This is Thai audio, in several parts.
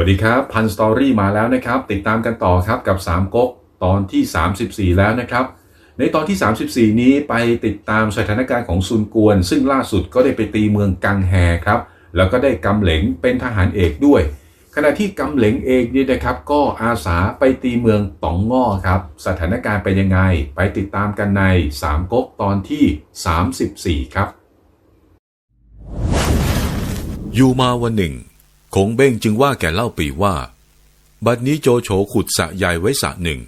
วัสดีครับพันสตอรี่มาแล้วนะครับ ติดตามกันต่อครับกับ3ก๊กตอนที่ 34 แล้วนะครับ ในตอนที่ 34 นี้ไปติดตามสถานการณ์ของซุนกวน ซึ่งล่าสุดก็ได้ไปตีเมืองกังแฮครับ แล้วก็ได้กำเหลงเป็นทหารเอกด้วย ขณะที่กำเหลงเองนี่นะครับก็อาสาไปตีเมืองตองง่อครับ สถานการณ์เป็นยังไง ไปติดตามกันใน3ก๊กตอนที่ 34 ครับ อยู่มาวันหนึ่ง คงเบ้งจึงว่าแก่เล่าปีว่า บัดนี้โจโฉขุดสะใหญ่ไว้สะหนึ่ง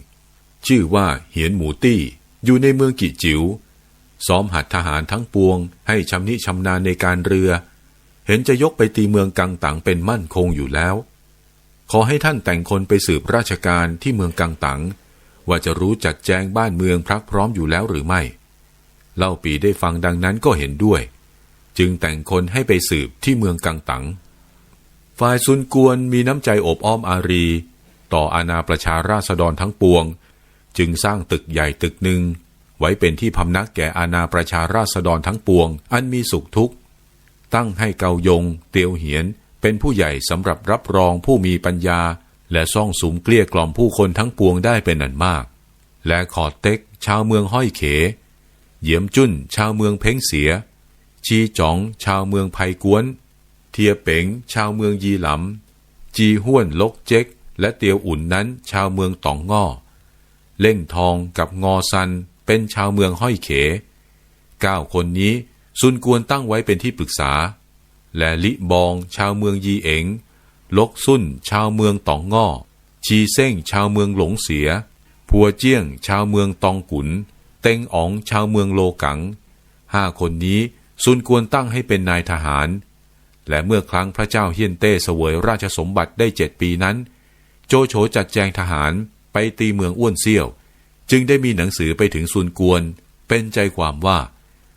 ชื่อว่าเหียนหมูตี้อยู่ในเมืองกิจิว๋วซ้อมหัดทหารทั้งปวง ให้ชำนิชำนาญในการเรือ เห็นจะยกไปตีเมืองกังตังเป็นมั่นคงอยู่แล้ว ขอให้ท่านแต่งคนไปสืบราชการที่เมืองกังตัง ว่าจะรู้จัดแจงบ้านเมืองพรักพร้อมอยู่แล้วหรือไม่ เล่าปีได้ฟังดังนั้นก็เห็นด้วย จึงแต่งคนให้ไปสืบที่เมืองกังตัง ฝ่ายซุนกวนมีน้ำใจอบอ้อมอารี ต่ออาณาประชาราษฎรทั้งปวง จึงสร้างตึกใหญ่ตึกหนึ่ง ไว้เป็นที่พำนักแก่อาณาประชาราษฎรทั้งปวง อันมีสุขทุกข์ ตั้งให้เกายง เตียวเหียน เป็นผู้ใหญ่สำหรับรับรองผู้มีปัญญา และซ่องสุมเกลี้ยกล่อมผู้คนทั้งปวงได้เป็นอันมาก และขอเต็กชาวเมืองห้อยเข เหยียมจุ้นชาวเมืองเพ้งเสีย ชีจ๋องชาวเมืองไพกวน ทียเป๋งชาวเมืองยีหลำจีห้วนลกเจ๊ก และเตียวอุ่นนั้นชาวเมืองตองง่อ เล่งทองกับงอซันเป็นชาวเมืองห้อยเขเก้าคนนี้ซุนกวนตั้งไว้เป็นที่ปรึกษา และลิบองชาวเมืองยีเอ๋งลกซุ่นชาวเมืองตองง่อ ชีเซ้งชาวเมืองหลงเสีย พัวเจี้ยง ชาวเมืองตองกุน เต็งอ๋องชาวเมืองโลกังห้าคนนี้ซุนกวนตั้งให้เป็นนายทหาร และเมื่อครั้งพระเจ้าเฮียนเต้เสวยราชสมบัติได้เจ็ดปีนั้น โจโฉจัดแจงทหารไปตีเมืองอ้วนเซี่ยว จึงได้มีหนังสือไปถึงซุนกวน เป็นใจความว่า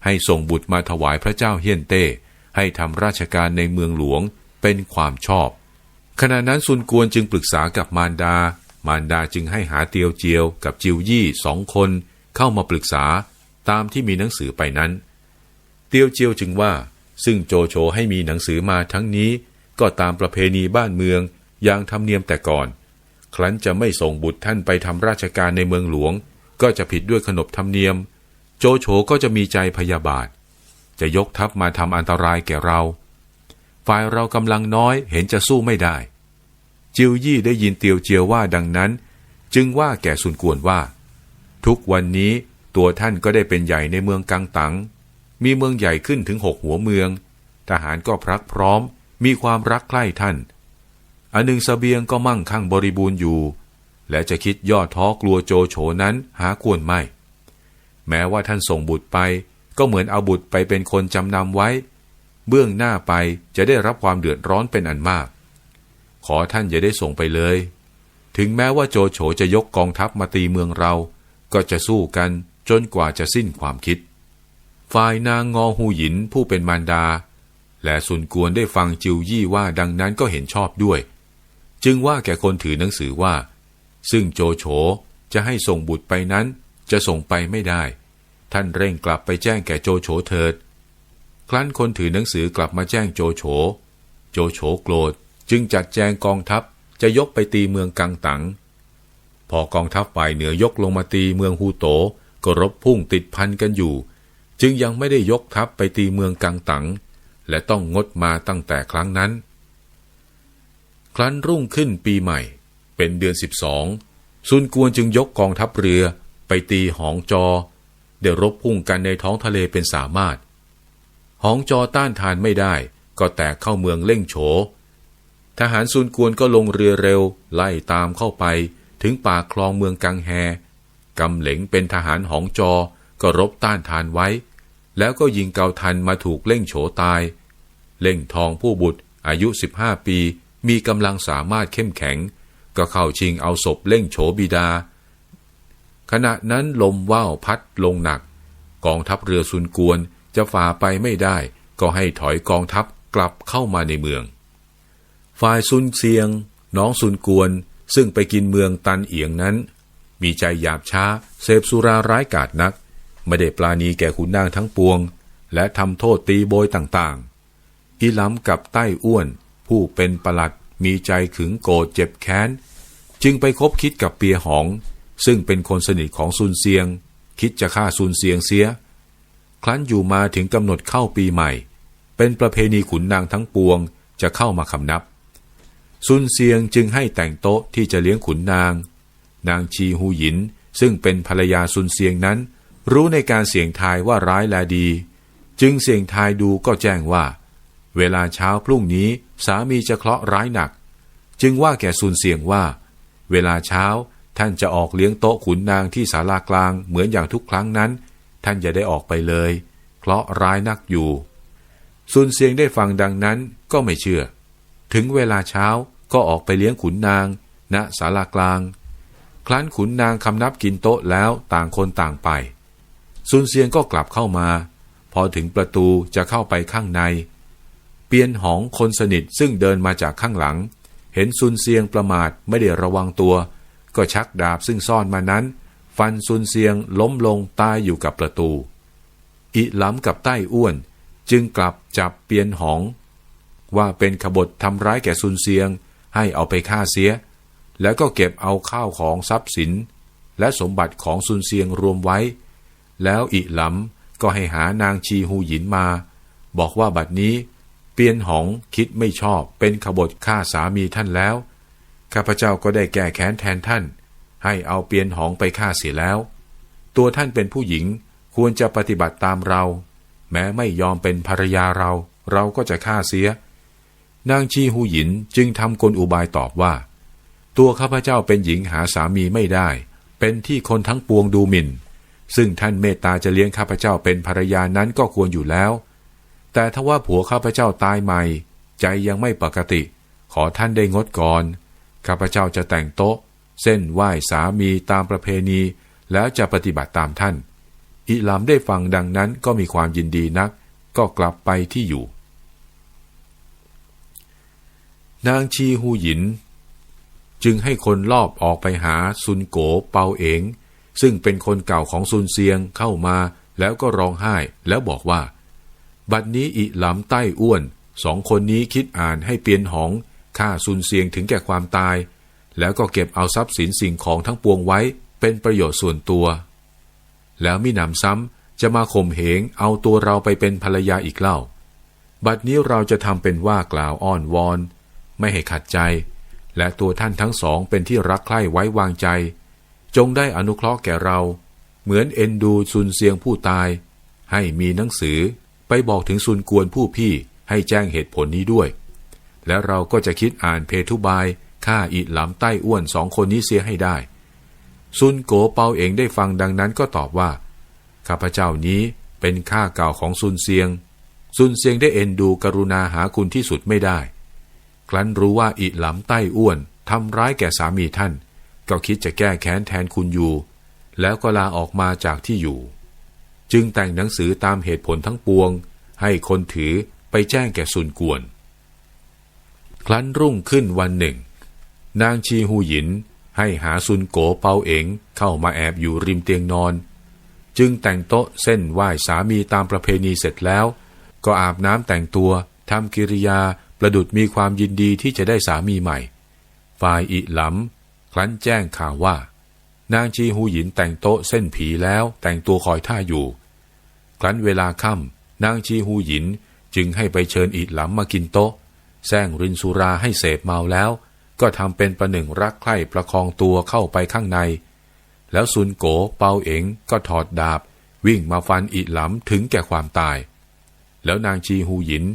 ให้ส่งบุตรมาถวายพระเจ้าเฮียนเต้ ให้ทำราชการในเมืองหลวงเป็นความชอบ ขณะนั้นซุนกวนจึงปรึกษากับมารดา มารดาจึงให้หาเตียวเจียวกับจิวยี่สองคนเข้ามาปรึกษาตามที่มีหนังสือไปนั้น เตียวเจียวจึงว่า ซึ่งโจโฉให้มีหนังสือมาทั้งนี้ก็ตามประเพณีบ้านเมืองอย่างธรรมเนียมแต่ก่อน ครั้นจะไม่ส่งบุตรท่านไปทำราชการในเมืองหลวง ก็จะผิดด้วยขนบธรรมเนียม โจโฉก็จะมีใจพยาบาท จะยกทัพมาทำอันตรายแก่เรา ฝ่ายเรากำลังน้อยเห็นจะสู้ไม่ได้ จิวยี่ได้ยินเตียวเจียวว่าดังนั้น จึงว่าแก่ซุนกวนว่า ทุกวันนี้ตัวท่านก็ได้เป็นใหญ่ในเมืองกังตัง มีเมืองใหญ่ขึ้นถึงหกหัวเมือง ทหารก็พรักพร้อม มีความรักใคร่ท่าน อันหนึ่งสเสบียงก็มั่งคั่งบริบูรณ์อยู่ และจะคิดย่อท้อกลัวโจโฉนั้นหาควรไม่ แม้ว่าท่านส่งบุตรไป ก็เหมือนเอาบุตรไปเป็นคนจำนำไว้ เบื้องหน้าไปจะได้รับความเดือดร้อนเป็นอันมาก ขอท่านอย่าได้ส่งไปเลย ถึงแม้ว่าโจโฉจะยกกองทัพมาตีเมืองเรา ก็จะสู้กันจนกว่าจะสิ้นความคิด ฝ่ายนางงอหูหยินผู้เป็นมารดา และสุนกวนได้ฟังจิวยี่ว่าดังนั้นก็เห็นชอบด้วย จึงว่าแก่คนถือหนังสือว่า ซึ่งโจโฉจะให้ส่งบุตรไปนั้นจะส่งไปไม่ได้ ท่านเร่งกลับไปแจ้งแก่โจโฉเถิด ครั้นคนถือหนังสือกลับมาแจ้งโจโฉ โจโฉโกรธจึงจัดแจงกองทัพจะยกไปตีเมืองกังตัง พอกองทัพฝ่ายเหนือยกลงมาตีเมืองฮูโตก็รบพุ่งติดพันกันอยู่ จึงยังไม่ได้ยกทัพไปตีเมืองกังตัง และต้องงดมาตั้งแต่ครั้งนั้น ครั้นรุ่งขึ้นปีใหม่ เป็นเดือนสิบสองซุนกวนจึงยกกองทัพเรือไปตีหองจอ เดี๋ยวรบพุ่งกันในท้องทะเลเป็นสามารถ หองจอต้านทานไม่ได้ ก็แตกเข้าเมืองเล่งโฉ ทหารซุนกวนก็ลงเรือเร็ว ไล่ตามเข้าไปถึงปากคลองเมืองกังแฮกำเหลงเป็นทหารหองจอก็รบต้านทานไว้ แล้วก็ยิงเกาทันมาถูกเล่งโฉตาย เล่งทองผู้บุตรอายุ 15 ปี มีกำลังสามารถเข้มแข็ง ก็เข้าชิงเอาศพเล่งโฉบิดา ขณะนั้นลมว่าวพัดลงหนัก กองทัพเรือซุนกวนจะฝ่าไปไม่ได้ ก็ให้ถอยกองทัพกลับเข้ามาในเมือง ฝ่ายซุนเซียง น้องซุนกวนซึ่งไปกินเมืองตันเอียงนั้น มีใจหยาบช้าเสพสุราร้ายกาจนัก ไม่ได้ปลาณีแก่ขุนนางทั้งปวง และทำโทษตีโบยต่างๆ อีล้ำกับใต้อ้วน ผู้เป็นประหลัดมีใจขึงโกรธเจ็บแค้น จึงไปคบคิดกับเปียหอง ซึ่งเป็นคนสนิทของซุนเซียง คิดจะฆ่าซุนเซียงเสีย ครั้นอยู่มาถึงกำหนดเข้าปีใหม่ เป็นประเพณีขุนนางทั้งปวงจะเข้ามาคำนับ ซุนเซียงจึงให้แต่งโต๊ะที่จะเลี้ยงขุนนาง นางชีฮูหยินซึ่งเป็นภรรยาซุนเซียงนั้น รู้ในการเสี่ยงทายว่าร้ายแลดี จึงเสี่ยงทายดูก็แจ้งว่า เวลาเช้าพรุ่งนี้สามีจะเคราะห์ร้ายหนัก จึงว่าแก่ซุนเซียงว่า เวลาเช้าท่านจะออกเลี้ยงโต๊ะขุนนางที่ศาลากลางเหมือนอย่างทุกครั้งนั้น ท่านอย่าได้ออกไปเลยเพราะร้ายนักอยู่ซุนเซียงได้ฟังดังนั้นก็ไม่เชื่อ ถึงเวลาเช้าก็ออกไปเลี้ยงขุนนาง ณศาลากลาง ครั้นขุนนางคำนับกินโต๊ะแล้วต่างคนต่างไป ซุนเซียงก็กลับเข้ามา พอถึงประตูจะเข้าไปข้างใน เปียนหองคนสนิทซึ่งเดินมาจากข้างหลัง เห็นซุนเซียงประมาทไม่ได้ระวังตัว ก็ชักดาบซึ่งซ่อนมานั้น ฟันซุนเซียงล้มลงตายอยู่กับประตู อิหล้ำกับใต้อ้วน จึงกลับจับเปียนหอง ว่าเป็นขบฏทำร้ายแก่ซุนเซียง ให้เอาไปฆ่าเสีย แล้วก็เก็บเอาข้าวของทรัพย์สิน และสมบัติของซุนเซียงรวมไว้ แล้วอิหล้ำก็ให้หานางชีฮูหยินมา บอกว่าบัดนี้ เปียนหองคิดไม่ชอบเป็นขบฏฆ่าสามีท่านแล้ว ข้าพเจ้าก็ได้แก้แค้นแทนท่าน ให้เอาเปียนหองไปฆ่าเสียแล้ว ตัวท่านเป็นผู้หญิงควรจะปฏิบัติตามเรา แม้ไม่ยอมเป็นภรรยาเรา เราก็จะฆ่าเสีย นางชีฮูหยินจึงทำกลอุบายตอบว่า ตัวข้าพเจ้าเป็นหญิงหาสามีไม่ได้ เป็นที่คนทั้งปวงดูหมิ่น ซึ่งท่านเมตตาจะเลี้ยงข้าพเจ้าเป็นภรรยานั้นก็ควรอยู่แล้ว แต่ถ้าว่าผัวข้าพเจ้าตายใหม่ ใจยังไม่ปกติ ขอท่านได้งดก่อน ข้าพเจ้าจะแต่งโต๊ะ เส้นไหว้สามีตามประเพณี แล้วจะปฏิบัติตามท่าน อิหลามได้ฟังดังนั้นก็มีความยินดีนัก ก็กลับไปที่อยู่ นางชีฮูหยิน จึงให้คนลอบออกไปหาซุนโกเปาเอง ซึ่งเป็นคนเก่าของซุนเซียงเข้ามาแล้วก็ร้องไห้แล้วบอกว่า บัดนี้อิหลำใต้อ้วนสองคนนี้คิดอ่านให้เปียนหองฆ่าซุนเซียงถึงแก่ความตาย แล้วก็เก็บเอาทรัพย์สินสิ่งของทั้งปวงไว้เป็นประโยชน์ส่วนตัว แล้วมิหนำซ้ำจะมาข่มเหงเอาตัวเราไปเป็นภรรยาอีกเล่า บัดนี้เราจะทำเป็นว่ากล่าวอ้อนวอน ไม่ให้ขัดใจ และตัวท่านทั้งสองเป็นที่รักใคร่ไว้วางใจ จงได้อนุเคราะห์แก่เรา เหมือนเอ็นดูซุนเซียงผู้ตาย ให้มีหนังสือไปบอกถึงซุนกวนผู้พี่ให้แจ้งเหตุผลนี้ด้วย และเราก็จะคิดอ่านเพทุบายฆ่าอิหลำใต้อ้วนสองคนนี้เสียให้ได้ ซุนโกเปาเองได้ฟังดังนั้นก็ตอบว่า ข้าพเจ้านี้เป็นข้าเก่าของซุนเซียง ซุนเซียงได้เอ็นดูกรุณาหาคุณที่สุดไม่ได้ ครั้นรู้ว่าอิหลำใต้อ้วนทำร้ายแก่สามีท่าน ก็คิดจะแก้แค้นแทนคุณอยู่ แล้วก็ลาออกมาจากที่อยู่ จึงแต่งหนังสือตามเหตุผลทั้งปวง ให้คนถือไปแจ้งแก่ซุนกวน ครั้นรุ่งขึ้นวันหนึ่ง นางชีฮูหยินให้หาซุนโกเปาเอ๋งเข้ามาแอบอยู่ริมเตียงนอน จึงแต่งโต๊ะเส้นไหว้สามีตามประเพณีเสร็จแล้ว ก็อาบน้ำแต่งตัวทำกิริยาประดุดมีความยินดีที่จะได้สามีใหม่ ฝ่ายอิหลำ ครั้นแจ้งข่าวว่า นางชีฮูหยินแต่งโต๊ะเส้นผีแล้วแต่งตัวคอยท่าอยู่ ครั้นเวลาค่ำนางชีฮูหยินจึงให้ไปเชิญอิหลำมากินโต๊ะแซงรินสุราให้เสพเมาแล้ว ก็ทำเป็นประหนึ่งรักใคร่ประคองตัวเข้าไปข้างใน แล้วซุนโกเปาเอ๋งก็ถอดดาบ วิ่งมาฟันอิหลำถึงแก่ความตาย แล้วนางชีฮูหยิน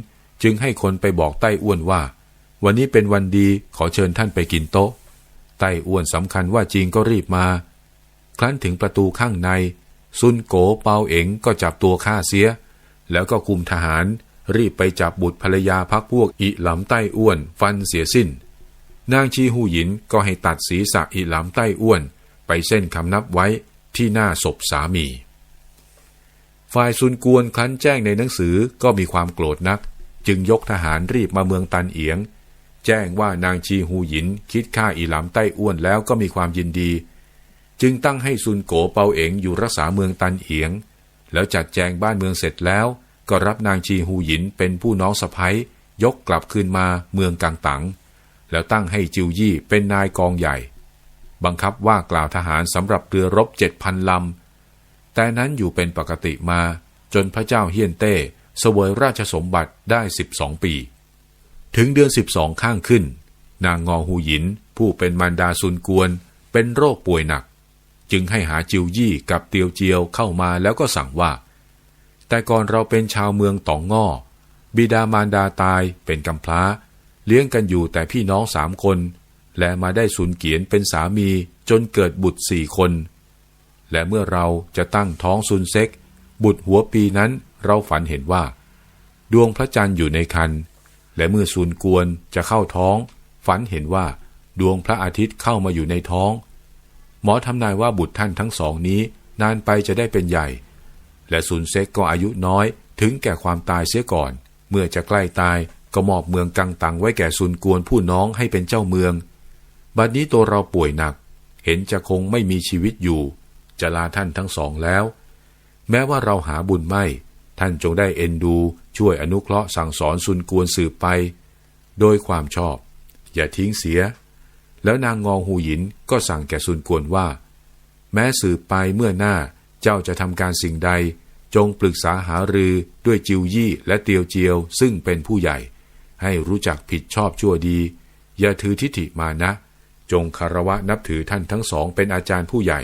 จึงให้คนไปบอกไต้อ้วนว่า วันนี้เป็นวันดีขอเชิญท่านไปกินโต๊ะ ไต้อ้วนสำคัญว่าจริงก็รีบมา ครั้นถึงประตูข้างใน ซุนโกเปาเอ๋งก็จับตัวฆ่าเสีย แล้วก็คุมทหารรีบไปจับบุตรภรรยาพักพวกอิหลำใต้อ้วน ฟันเสียสิ้น นางชีหูหยินก็ให้ตัดศีรษะอิหลำใต้อ้วน ไปเส้นคำนับไว้ที่หน้าศพสามี ฝ่ายซุนกวนครั้นแจ้งในหนังสือก็มีความโกรธนัก จึงยกทหารรีบมาเมืองตันเอียง แจ้งว่านางชีหูหยิน คิดฆ่าอิหลำใต้อ้วนแล้วก็มีความยินดี จึงตั้งให้ซุนโกเปาเอ๋งอยู่รักษาเมืองตันเอียง แล้วจัดแจงบ้านเมืองเสร็จแล้ว ก็รับนางชีหูหยินเป็นผู้น้องสะพ้ยยกกลับคืนมาเมืองกังตังแล้วตั้งให้จิวยี่เป็นนายกองใหญ่ บังคับว่ากล่าวทหารสำหรับเรือรบเจ็ดพันลำ แต่นั้นอยู่เป็นปกติมาจนพระเจ้าเฮียนเต้เสวยราชสมบัติได้สิบสองปี ถึงเดือนสิบสองข้างขึ้น นางงอหูหยิน ผู้เป็นมารดาซุนกวน เป็นโรคป่วยหนัก จึงให้หาจิวยี่กับเตียวเจียวเข้ามาแล้วก็สั่งว่า แต่ก่อนเราเป็นชาวเมืองตองง่อบิดามารดาตายเป็นกำพร้า เลี้ยงกันอยู่แต่พี่น้องสามคน และมาได้สุนเกียนเป็นสามีจนเกิดบุตรสี่คน และเมื่อเราจะตั้งท้องซุนเซ็ก บุตรหัวปีนั้นเราฝันเห็นว่า ดวงพระจันทร์อยู่ในคัน และเมื่อซุนกวนจะเข้าท้อง ฝันเห็นว่าดวงพระอาทิตย์เข้ามาอยู่ในท้อง หมอทำนายว่าบุตรท่านทั้งสองนี้นานไปจะได้เป็นใหญ่ และซุนเซ็กก็อายุน้อย ถึงแก่ความตายเสียก่อน เมื่อจะใกล้ตายก็มอบเมืองกังตังไว้แก่ซุนกวนผู้น้องให้เป็นเจ้าเมือง บัดนี้ตัวเราป่วยหนัก เห็นจะคงไม่มีชีวิตอยู่ จะลาท่านทั้งสองแล้ว แม้ว่าเราหาบุญไม่ ท่านจงได้เอ็นดูช่วยอนุเคราะห์สั่งสอนซุนกวนสืบไป โดยความชอบ อย่าทิ้งเสีย แล้วนางงองหูหยินก็สั่งแก่ซุนกวนว่า แม้สืบไปเมื่อหน้าเจ้าจะทำการสิ่งใด จงปรึกษาหารือด้วยจิวยี่และเตียวเจียว ซึ่งเป็นผู้ใหญ่ ให้รู้จักผิดชอบชั่วดี อย่าถือทิฏฐิมานะ จงคารวะนับถือท่านทั้งสองเป็นอาจารย์ผู้ใหญ่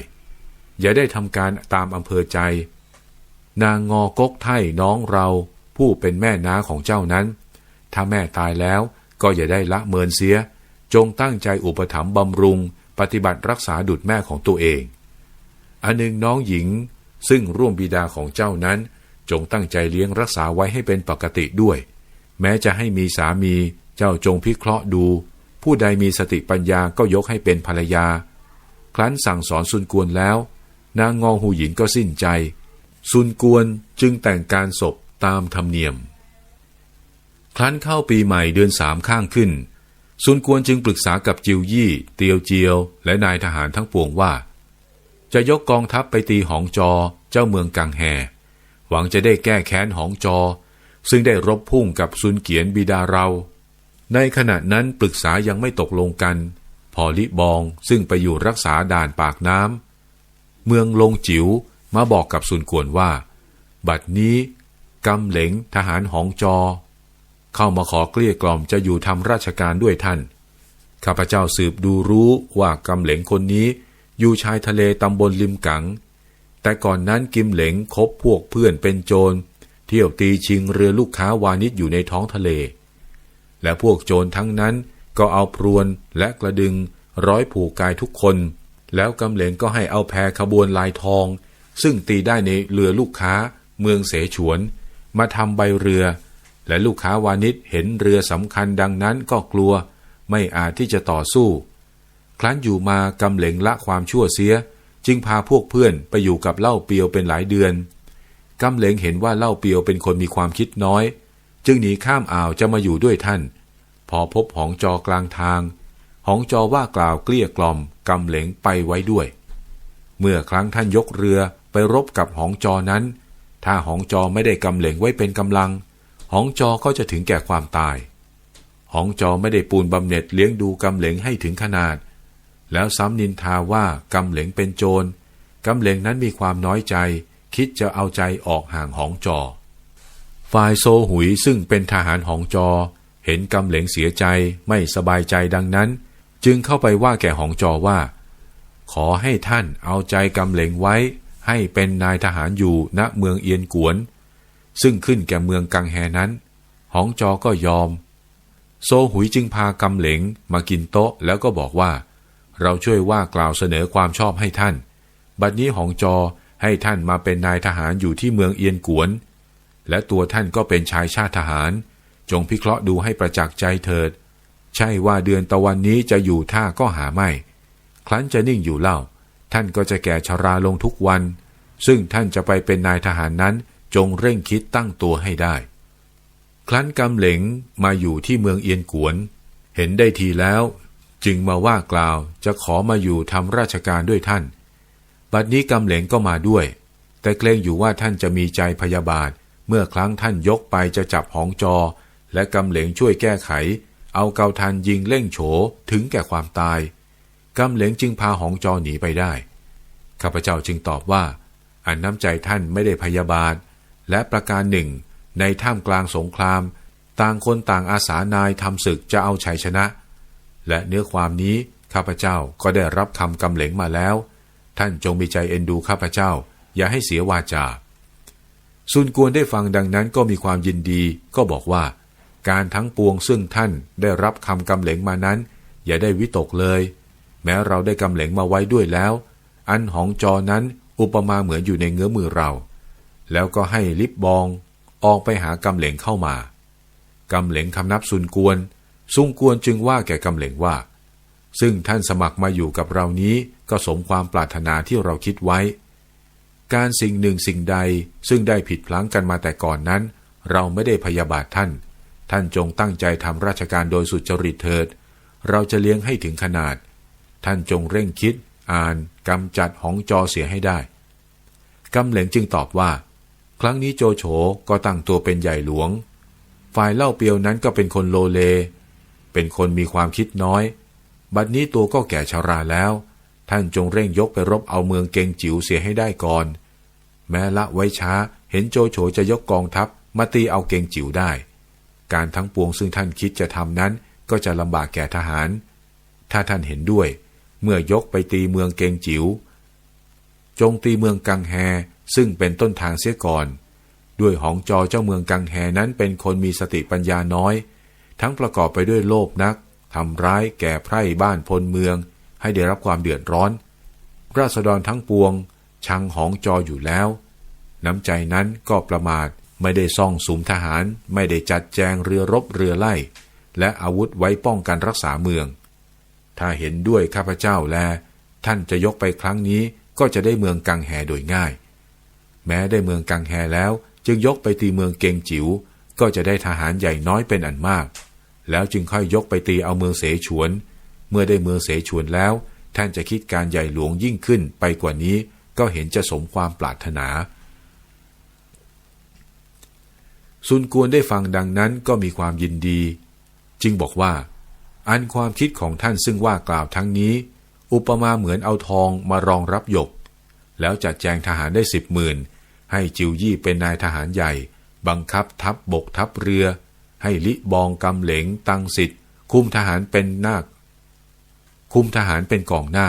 อย่าได้ทำการตามอำเภอใจ นางงอกกไท่น้องเราผู้เป็นแม่น้าของเจ้านั้น ถ้าแม่ตายแล้วก็อย่าได้ละเมินเสีย จงตั้งใจอุปถัมภ์บำรุง ปฏิบัติรักษาดุจแม่ของตัวเอง อันหนึ่งน้องหญิงซึ่งร่วมบิดาของเจ้านั้น จงตั้งใจเลี้ยงรักษาไว้ให้เป็นปกติด้วย แม้จะให้มีสามีเจ้าจงพิเคราะห์ดู ผู้ใดมีสติปัญญาก็ยกให้เป็นภรรยา ครั้นสั่งสอนซุนกวนแล้ว นางงอหูหญินก็สิ้นใจ ซุนกวนจึงแต่งการศพตามธรรมเนียม ครั้นเข้าปีใหม่เดือนสามข้างขึ้น ซุนกวนจึงปรึกษากับจิวยี่ เตียวเจียว และนายทหารทั้งปวงว่า จะยกกองทัพไปตีหองจอเจ้าเมืองกังแฮ หวังจะได้แก้แค้นหองจอ ซึ่งได้รบพุ่งกับซุนเกียนบิดาเรา ในขณะนั้นปรึกษายังไม่ตกลงกัน พอลิบองซึ่งไปอยู่รักษาด่านปากน้ำเมืองลงจิ๋ว มาบอกกับซุนกวนว่า บัดนี้กำเหลงทหารหองจอ เข้ามาขอเกลี้ยกล่อมจะอยู่ทำราชการด้วยท่าน ข้าพเจ้าสืบดูรู้ว่ากำเหลงคนนี้อยู่ชายทะเลตำบลริมกัง แต่ก่อนนั้นกิมเหลงคบพวกเพื่อนเป็นโจร เที่ยวตีชิงเรือลูกค้าวานิชอยู่ในท้องทะเล และพวกโจรทั้งนั้นก็เอาพรวนและกระดึงร้อยผูกกายทุกคน แล้วกำเหลงก็ให้เอาแพรขบวนลายทอง ซึ่งตีได้ในเรือลูกค้าเมืองเสฉวน มาทำใบเรือ และลูกค้าวานิชเห็นเรือสำคัญดังนั้นก็กลัว ไม่อาจที่จะต่อสู้ ครั้นอยู่มากำเหลงละความชั่วเสีย จึงพาพวกเพื่อนไปอยู่กับเล่าเปียวเป็นหลายเดือนกำเหลงเห็นว่าเล่าเปียวเป็นคนมีความคิดน้อย จึงหนีข้ามอ่าวจะมาอยู่ด้วยท่าน พอพบหองจอกลางทาง หองจอว่ากล่าวเกลี้ยกล่อมกำเหลงไปไว้ด้วย เมื่อครั้งท่านยกเรือ ไปรบกับหองจอนั้น ถ้าหองจอไม่ได้กำเหลงไว้เป็นกำลัง หองจอก็จะถึงแก่ความตาย หองจอไม่ได้ปูนบำเหน็จเลี้ยงดูกำเหลงให้ถึงขนาด แล้วซ้ำนินทาว่ากำเหลงเป็นโจรกำเหลงนั้นมีความน้อยใจ คิดจะเอาใจออกห่างหองจอ ฝ่ายโซหุยซึ่งเป็นทหารหองจอ เห็นกำเหลงเสียใจไม่สบายใจดังนั้น จึงเข้าไปว่าแก่หองจอว่า ขอให้ท่านเอาใจกำเหลงไว้ ให้เป็นนายทหารอยู่ณเมืองเอียนกวน ซึ่งขึ้นแก่เมืองกังแฮนั้น หองจอก็ยอม โซหุยจึงพากำเหลงมากินโต๊ะแล้วก็บอกว่า เราช่วยว่ากล่าวเสนอความชอบให้ท่าน บัดนี้หองจอให้ท่านมาเป็นนายทหารอยู่ที่เมืองเอียนกวน และตัวท่านก็เป็นชายชาติทหาร จงพิเคราะห์ดูให้ประจักษ์ใจเถิด ใช่ว่าเดือนตะวันนี้จะอยู่ท่าก็หาไม่ ครั้นจะนิ่งอยู่เล่า ท่านก็จะแก่ชราลงทุกวัน ซึ่งท่านจะไปเป็นนายทหารนั้นจงเร่งคิดตั้งตัวให้ได้ครั้นกำเหลงมาอยู่ที่เมืองเอียนกวน เห็นได้ทีแล้ว จึงมาว่ากล่าวจะขอมาอยู่ทำราชการด้วยท่าน บัดนี้กำเหลงก็มาด้วย แต่เกรงอยู่ว่าท่านจะมีใจพยาบาท เมื่อครั้งท่านยกไปจะจับหองจอ และกำเหลงช่วยแก้ไข เอาเกาทันยิงเล่งโฉถึงแก่ความตาย กำเหลงจึงพาหองจอหนีไปได้ ข้าพเจ้าจึงตอบว่า อันน้ำใจท่านไม่ได้พยาบาท และประการหนึ่ง ในท่ามกลางสงคราม ต่างคนต่างอาสานายทำศึกจะเอาชัยชนะ และเนื้อความนี้ข้าพเจ้าก็ได้รับคำกำเหลงมาแล้ว ท่านจงมีใจเอ็นดูข้าพเจ้า อย่าให้เสียวาจาซุนกวนได้ฟังดังนั้นก็มีความยินดี ก็บอกว่า การทั้งปวงซึ่งท่านได้รับคำกำเหลงมานั้น อย่าได้วิตกเลย แม้เราได้กำเหลงมาไว้ด้วยแล้ว อันหองจอนั้นอุปมาเหมือนอยู่ในเงื้อมือเรา แล้วก็ให้ลิบบอง ออกไปหากำเหลงเข้ามากำเหลงคำนับซุนกวนซุนกวนจึงว่าแก่กำเหลงว่า ซึ่งท่านสมัครมาอยู่กับเรานี้ก็สมความปรารถนาที่เราคิดไว้ การสิ่งหนึ่งสิ่งใดซึ่งได้ผิดพลั้งกันมาแต่ก่อนนั้น เราไม่ได้พยาบาทท่าน ท่านจงตั้งใจทำราชการโดยสุจริตเถิด เราจะเลี้ยงให้ถึงขนาด ท่านจงเร่งคิด อ่านกำจัดหองจอเสียให้ได้กำเหลงจึงตอบว่า ครั้งนี้โจโฉก็ตั้งตัวเป็นใหญ่หลวง ฝ่ายเล่าเปียวนั้นก็เป็นคนโลเล เป็นคนมีความคิดน้อย บัดนี้ตัวก็แก่ชาราแล้ว ท่านจงเร่งยกไปรบเอาเมืองเกงจิ๋วเสียให้ได้ก่อน แม้ละไว้ช้าเห็นโจโฉจะยกกองทัพมาตีเอาเกงจิ๋วได้ การทั้งปวงซึ่งท่านคิดจะทำนั้นก็จะลำบากแก่ทหาร ถ้าท่านเห็นด้วย เมื่อยกไปตีเมืองเกงจิ๋วจงตีเมืองกังแฮซึ่งเป็นต้นทางเสียก่อน ด้วยหองจอเจ้าเมืองกังแฮนั้นเป็นคนมีสติปัญญาน้อย ทั้งประกอบไปด้วยโลภนักทำร้ายแก่ไพร่บ้านพลเมืองให้ได้รับความเดือดร้อน ราษฎรทั้งปวง ชังหองจออยู่แล้ว น้ำใจนั้นก็ประมาทไม่ได้ซ่องสุมทหาร ไม่ได้จัดแจงเรือรบเรือไล่ และอาวุธไว้ป้องกันรักษาเมือง ถ้าเห็นด้วยข้าพเจ้าแล ท่านจะยกไปครั้งนี้ก็จะได้เมืองกังแฮโดยง่าย แม้ได้เมืองกังแฮแล้ว จึงยกไปตีเมืองเกงจิ๋วก็จะได้ทหารใหญ่น้อยเป็นอันมาก แล้วจึงค่อยยกไปตีเอาเมืองเสฉวน เมื่อได้เมืองเสฉวนแล้ว ท่านจะคิดการใหญ่หลวงยิ่งขึ้นไปกว่านี้ก็เห็นจะสมความปรารถนาซุนกวนได้ฟังดังนั้นก็มีความยินดี จึงบอกว่า อันความคิดของท่านซึ่งว่ากล่าวทั้งนี้ อุปมาเหมือนเอาทองมารองรับหยก แล้วจัดแจงทหารได้สิบหมื่นให้จิวยี่เป็นนายทหารใหญ่ บังคับทัพบบกทัพเรือ ให้ลิบองกำเหลงตังสิทธิ์คุมทหารเป็นนาคคุมทหารเป็นกองหน้า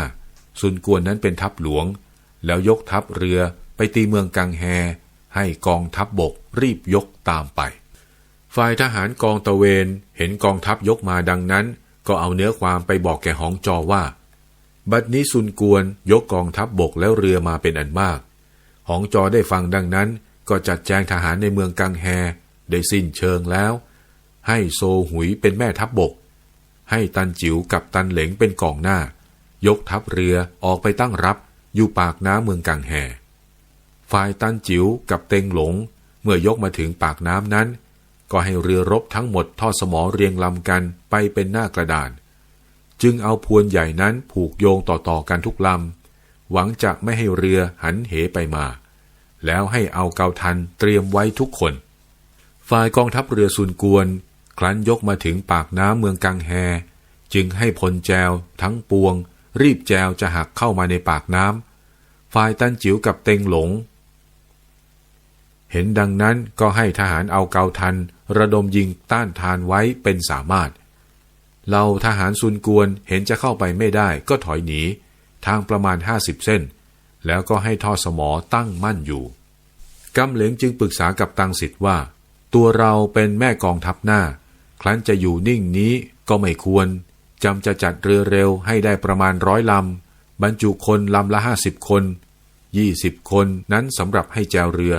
ซุนกวนนั้นเป็นทัพหลวง แล้วยกทัพเรือไปตีเมืองกังแฮ ให้กองทัพบบกรีบยกตามไป ฝ่ายทหารกองตะเวนเห็นกองทัพยกมาดังนั้น ก็เอาเนื้อความไปบอกแก่หองจอว่า บัดนี้ซุนกวนยกกองทัพบบกแล้วเรือมาเป็นอันมาก หองจอได้ฟังดังนั้น ก็จัดแจงทหารในเมืองกังแฮได้สิ้นเชิงแล้ว ให้โซหุยเป็นแม่ทัพบบก ให้ตันจิ๋วกับตันเหลงเป็นกองหน้า ยกทัพเรือออกไปตั้งรับอยู่ปากน้ำเมืองกังแฮฝ่ายตันจิ๋วกับเต็งหลง เมื่อยกมาถึงปากน้ำนั้น ก็ให้เรือรบทั้งหมดทอดสมอเรียงลำกันไปเป็นหน้ากระดาน จึงเอาพวนใหญ่นั้นผูกโยงต่อๆกันทุกลำ หวังจะไม่ให้เรือหันเหไปมา แล้วให้เอาเกาทันเตรียมไว้ทุกคน ฝ่ายกองทัพเรือซุนกวน ครั้นยกมาถึงปากน้ำเมืองกังแฮ จึงให้พลแจวทั้งปวง รีบแจวจะหักเข้ามาในปากน้ำฝ่ายตันจิ๋วกับเต็งหลง เห็นดังนั้นก็ให้ทหารเอาเกาทัน ระดมยิงต้านทานไว้เป็นสามารถเราทหารซุนกวนเห็นจะเข้าไปไม่ได้ก็ถอยหนี ทางประมาณห้าสิบเส้น แล้วก็ให้ท่อสมอตั้งมั่นอยู่กำเหลงจึงปรึกษากับตังสิทธิ์ว่า ตัวเราเป็นแม่กองทัพหน้า ครั้นจะอยู่นิ่งนี้ก็ไม่ควรจำจะจัดเรือเร็วให้ได้ประมาณร้อยลำบรรจุคนลำละห้าสิบคนยี่สิบคนนั้นสำหรับให้แจวเรือ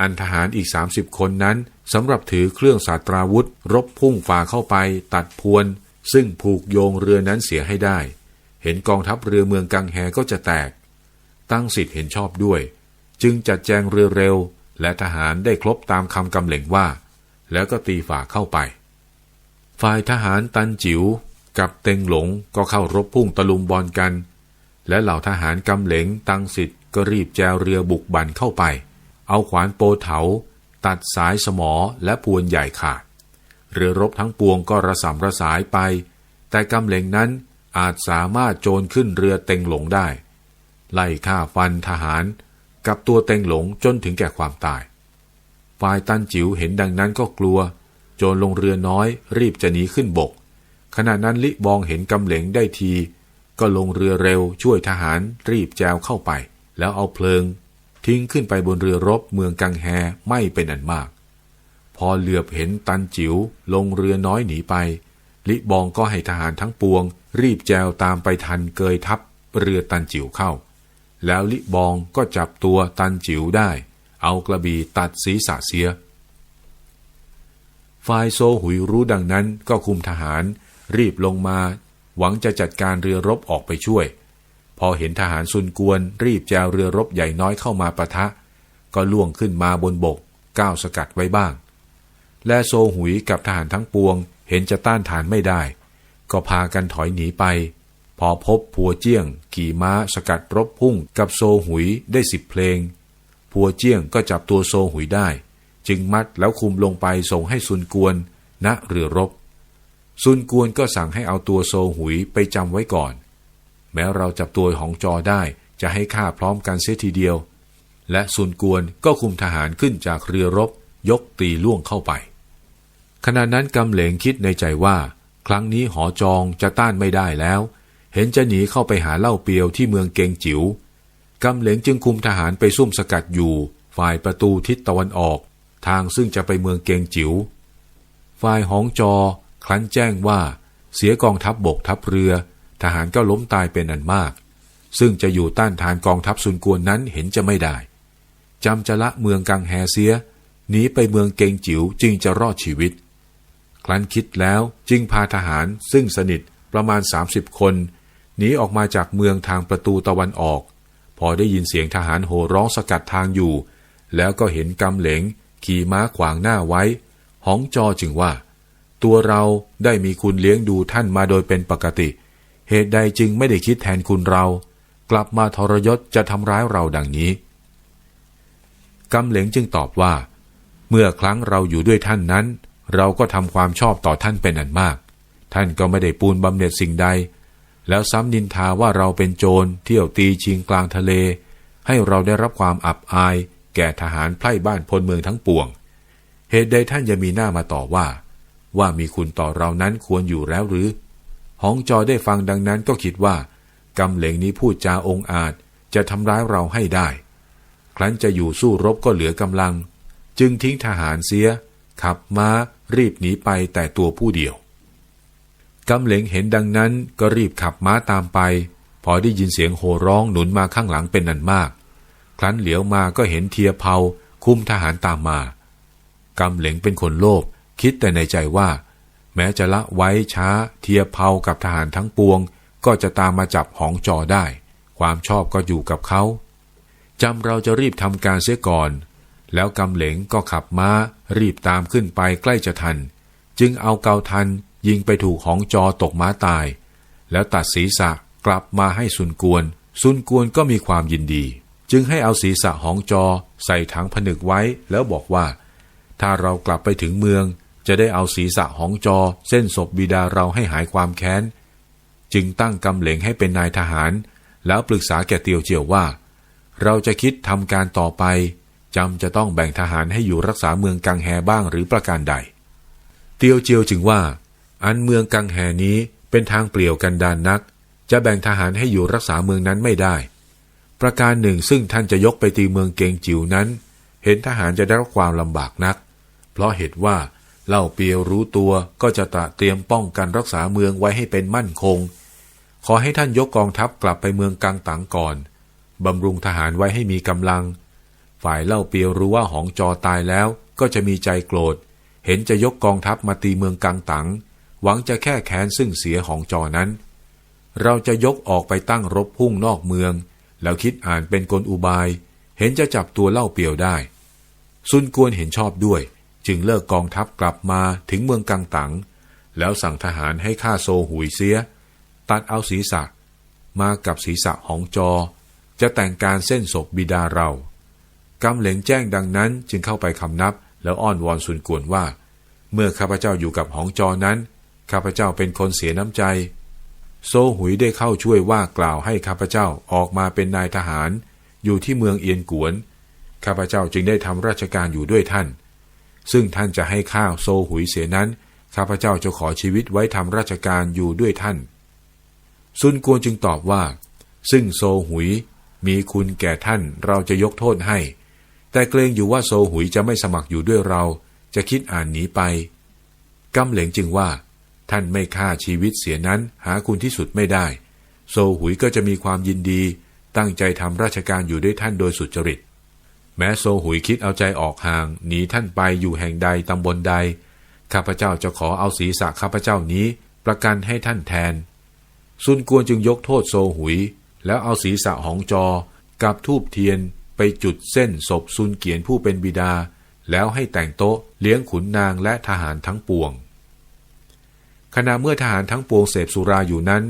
อันทหารอีกสามสิบคนนั้นสำหรับถือเครื่องสาตราวุธ รบพุ่งฝ่าเข้าไป ตัดพวน ซึ่งผูกโยงเรือนั้นเสียให้ได้ เห็นกองทัพเรือเมืองกังแฮก็จะแตก ตั้งสิทธิ์เห็นชอบด้วย จึงจัดแจงเรือเร็ว และทหารได้ครบตามคำกำเหล่งว่า แล้วก็ตีฝ่าเข้าไป ฝ่ายทหารตันจิ๋วกับเต็งหลงก็เข้ารบพุ่งตะลุมบอลกัน และเหล่าทหารกำเหลงตังสิทธิ์ก็รีบแจวเรือบุกบันเข้าไป เอาขวานโปเถา ตัดสายสมอและพวนใหญ่ขาด เรือรบทั้งปวงก็ระสำระสายไป แต่กำเหลงนั้นอาจสามารถโจรขึ้นเรือเต็งหลงได้ ไล่ฆ่าฟันทหาร กับตัวเต็งหลงจนถึงแก่ความตาย ฝ่ายตันจิ๋วเห็นดังนั้นก็กลัว โจรลงเรือน้อยรีบจะหนีขึ้นบก ขณะนั้นลิบองเห็นกำเหลงได้ที ก็ลงเรือเร็วช่วยทหารรีบแจวเข้าไป แล้วเอาเพลิง ทิ้งขึ้นไปบนเรือรบเมืองกังแฮไม่เป็นอันมาก พอเหลือบเห็นตันจิ๋วลงเรือน้อยหนีไป ลิบองก็ให้ทหารทั้งปวง รีบแจวตามไปทันเกยทับเรือตันจิ๋วเข้า แล้วลิบองก็จับตัวตันจิ๋วได้ เอากระบี่ตัดศีรษะเสียฝ่ายโซหุยรู้ดังนั้นก็คุมทหาร รีบลงมา หวังจะจัดการเรือรบออกไปช่วย อเห็นทหารซุนกวนรีบแจวเรือรบใหญ่น้อยเข้ามาปะทะ ก็ล่วงขึ้นมาบนบกก้าวสกัดไว้บ้าง และโซหุยกับทหารทั้งปวง เห็นจะต้านทานไม่ได้ ก็พากันถอยหนีไป พอพบพัวเจี้ยง ขี่ม้าสกัดรบพุ่งกับโซหุยได้สิบเพลง พัวเจี้ยงก็จับตัวโซหุยได้ จึงมัดแล้วคุมลงไปส่งให้ซุนกวนณเรือรบซุนกวนก็สั่งให้เอาตัวโซหุยไปจำไว้ก่อน แม้เราจับตัวของจอได้จะให้ฆ่าพร้อมกันเสียทีเดียว และซุนกวนก็คุมทหารขึ้นจากเรือรบ ยกตีล่วงเข้าไป ขณะนั้นกำเหลงคิดในใจว่า ครั้งนี้หอจองจะต้านไม่ได้แล้ว เห็นจะหนีเข้าไปหาเล่าเปียวที่เมืองเกงจิว๋วกำเหลงจึงคุมทหารไปซุ่มสกัดอยู่ ฝ่ายประตูทิศตะวันออก ทางซึ่งจะไปเมืองเกงจิว๋วฝ่ายหองจอครั้นแจ้งว่า เสียกองทัพบบกทัพเรือ ทหารก็ล้มตายเป็นอันมาก ซึ่งจะอยู่ต้านทานกองทัพซุนกวนนั้นเห็นจะไม่ได้จำจะละเมืองกังแฮเสียหนีไปเมืองเกงจิ๋วจึงจะรอดชีวิต ครั้นคิดแล้วจึงพาทหารซึ่งสนิทประมาณ 30 คนหนีออกมาจากเมืองทางประตูตะวันออก พอได้ยินเสียงทหารโห่ร้องสกัดทางอยู่ แล้วก็เห็นกำเหลงขี่ม้าขวางหน้าไว้หองจอจึงว่า ตัวเราได้มีคุณเลี้ยงดูท่านมาโดยเป็นปกติเเหตุใดจึงไม่ได้คิดแทนคุณเรา กลับมาทรยศจะทำร้ายเราดังนี้กำเหลงจึงตอบว่า เมื่อครั้งเราอยู่ด้วยท่านนั้น เราก็ทำความชอบต่อท่านเป็นอันมาก ท่านก็ไม่ได้ปูนบำเหน็จสิ่งใด แล้วซ้ำนินทาว่าเราเป็นโจรเที่ยวตีชิงกลางทะเล ให้เราได้รับความอับอาย แก่ทหารไพร่บ้านพลเมืองทั้งปวง เหตุใดท่านจะมีหน้ามาต่อว่า ว่ามีคุณต่อเรานั้นควรอยู่แล้วหรือ หองจอได้ฟังดังนั้นก็คิดว่ากำเหลงนี้พูดจาองอาจจะทำร้ายเราให้ได้ ครั้นจะอยู่สู้รบก็เหลือกำลัง จึงทิ้งทหารเสีย ขับม้ารีบหนีไปแต่ตัวผู้เดียวกำเหลงเห็นดังนั้นก็รีบขับม้าตามไป พอได้ยินเสียงโห่ร้องหนุนมาข้างหลังเป็นนันมาก ครั้นเหลียวมาก็เห็นเทียเผาคุมทหารตามมากำเหลงเป็นคนโลภคิดแต่ในใจว่า แม้จะละไว้ช้าเทียเผากับทหารทั้งปวง ก็จะตามมาจับหองจอได้ ความชอบก็อยู่กับเขาจำเราจะรีบทำการเสียก่อน แล้วกำเหลงก็ขับม้ารีบตามขึ้นไปใกล้จะทัน จึงเอาเกาทันยิงไปถูกหองจอตกม้าตาย แล้วตัดศีรษะกลับมาให้สุนกวนสุนกวนก็มีความยินดี จึงให้เอาศีรษะหองจอใส่ถังผนึกไว้แล้วบอกว่า ถ้าเรากลับไปถึงเมือง จะได้เอาศีรษะหองจอเส้นศพบิดาเราให้หายความแค้น จึงตั้งกำเหลงให้เป็นนายทหาร แล้วปรึกษาแก่เตียวเจียวว่า เราจะคิดทำการต่อไปจำจะต้องแบ่งทหารให้อยู่รักษาเมืองกังแฮบ้างหรือประการใด เตียวเจียวจึงว่า อันเมืองกังแฮนี้เป็นทางเปลี่ยวกันดานนัก จะแบ่งทหารให้อยู่รักษาเมืองนั้นไม่ได้ ประการหนึ่งซึ่งท่านจะยกไปตีเมืองเกงจิ๋วนั้น เห็นทหารจะได้รับความลำบากนัก เพราะเหตุว่า เล่าเปียวรู้ตัวก็จะตระเตรียมป้องกันรักษาเมืองไว้ให้เป็นมั่นคง ขอให้ท่านยกกองทัพกลับไปเมืองกังตังก่อนบำรุงทหารไว้ให้มีกำลัง ฝ่ายเล่าเปียวรู้ว่าหองจอตายแล้วก็จะมีใจโกรธ เห็นจะยกกองทัพมาตีเมืองกังตังหวังจะแค่แค้นซึ่งเสียของจอนั้น เราจะยกออกไปตั้งรบพุ่งนอกเมือง แล้วคิดอ่านเป็นกลอุบาย เห็นจะจับตัวเล่าเปียวได้ ซุนกวนเห็นชอบด้วย จึงเลิกกองทัพกลับมาถึงเมืองกังตัง แล้วสั่งทหารให้ฆ่าโซหุยเสีย ตัดเอาศีรษะ มากับศีรษะของจอ จะแต่งการเส้นศพบิดาเรากำเหลงแจ้งดังนั้นจึงเข้าไปคำนับแล้วอ้อนวอนซุนกวนว่า เมื่อข้าพเจ้าอยู่กับหองจอนั้น ข้าพเจ้าเป็นคนเสียน้ำใจ โซหุยได้เข้าช่วยว่ากล่าวให้ข้าพเจ้าออกมาเป็นนายทหาร อยู่ที่เมืองเอียนกวน ข้าพเจ้าจึงได้ทำราชการอยู่ด้วยท่าน ซึ่งท่านจะให้ข้าวโซหุยเสียนั้น ข้าพเจ้าจะขอชีวิตไว้ทำราชการอยู่ด้วยท่าน ซุนกวนจึงตอบว่า ซึ่งโซหุยมีคุณแก่ท่านเราจะยกโทษให้ แต่เกรงอยู่ว่าโซหุยจะไม่สมัครอยู่ด้วยเรา จะคิดอ่านหนีไปกำเหลงจึงว่า ท่านไม่ฆ่าชีวิตเสียนั้นหาคุณที่สุดไม่ได้ โซหุยก็จะมีความยินดี ตั้งใจทำราชการอยู่ด้วยท่านโดยสุจริต แม้โซหุยคิดเอาใจออกห่างหนีท่านไปอยู่แห่งใดตำบลใด ข้าพเจ้าจะขอเอาศีรษะข้าพเจ้านี้ประกันให้ท่านแทน ซุนกวนจึงยกโทษโซหุย แล้วเอาศีรษะหองจอกับทูบเทียนไปจุดเส้นศพซุนเกียนผู้เป็นบิดา แล้วให้แต่งโต๊ะเลี้ยงขุนนางและทหารทั้งปวง ขณะเมื่อทหารทั้งปวงเสพสุราอยู่นั้น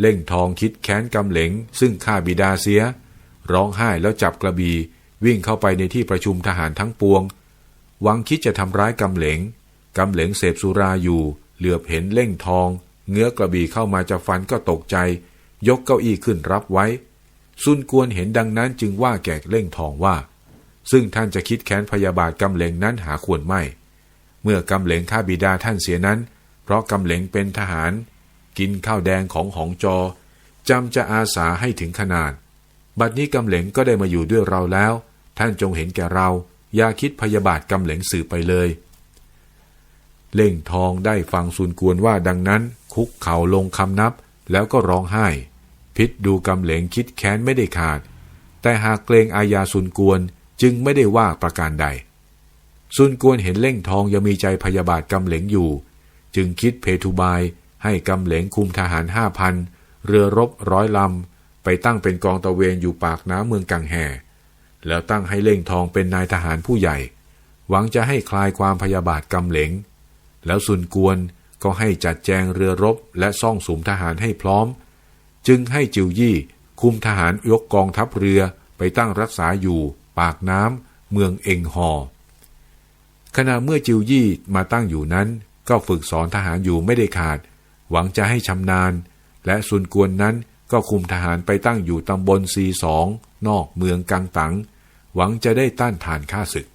เล่งทองคิดแค้นกำเหลงซึ่งฆ่าบิดาเสีย ร้องไห้แล้วจับกระบี วิ่งเข้าไปในที่ประชุมทหารทั้งปวง หวังคิดจะทำร้ายกำเหลงกำเหลงเสพสุราอยู่ เหลือบเห็นเล่งทอง เงื้อกระบี่เข้ามาจะฟันก็ตกใจ ยกเก้าอี้ขึ้นรับไว้ ซุนกวนเห็นดังนั้นจึงว่าแก่เล่งทองว่า ซึ่งท่านจะคิดแค้นพยาบาทกำเหลงนั้นหาควรไม่ เมื่อกำเหลงฆ่าบิดาท่านเสียนั้น เพราะกำเหลงเป็นทหาร กินข้าวแดงของหองจอจำจะอาสาให้ถึงขนาด บัดนี้กำเหลงก็ได้มาอยู่ด้วยเราแล้ว ท่านจงเห็นแก่เรา อย่าคิดพยาบาทกำเหลงสืบไปเลย เล่งทองได้ฟังซุนกวนว่าดังนั้น คุกเข่าลงคำนับแล้วก็ร้องไห้ พิษดูกำเหลงคิดแค้นไม่ได้ขาด แต่หากเกรงอาญาซุนกวนจึงไม่ได้ว่าประการใดซุนกวนเห็นเล่งทองยังมีใจพยาบาทกำเหลงอยู่ จึงคิดเพทุบายให้กำเหลงคุมทหารห้าพันเรือรบร้อยลำ ไปตั้งเป็นกองตะเวนอยู่ปากน้ำเมืองกังแห่แล้วตั้งให้เล่งทองเป็นนายทหารผู้ใหญ่ หวังจะให้คลายความพยาบาทกำเหลง แล้วซุนกวนก็ให้จัดแจงเรือรบและซ่องสุมทหารให้พร้อม จึงให้จิวยี่คุมทหารยกกองทัพเรือไปตั้งรักษาอยู่ ปากน้ำเมืองเองฮอขณะเมื่อจิวยี่มาตั้งอยู่นั้น ก็ฝึกสอนทหารอยู่ไม่ได้ขาด หวังจะให้ชำนาญ และซุนกวนนั้น ก็คุมทหารไปตั้งอยู่ตำบลซีสองนอกเมืองกังตัง หวังจะได้ต้านทานข้าศึก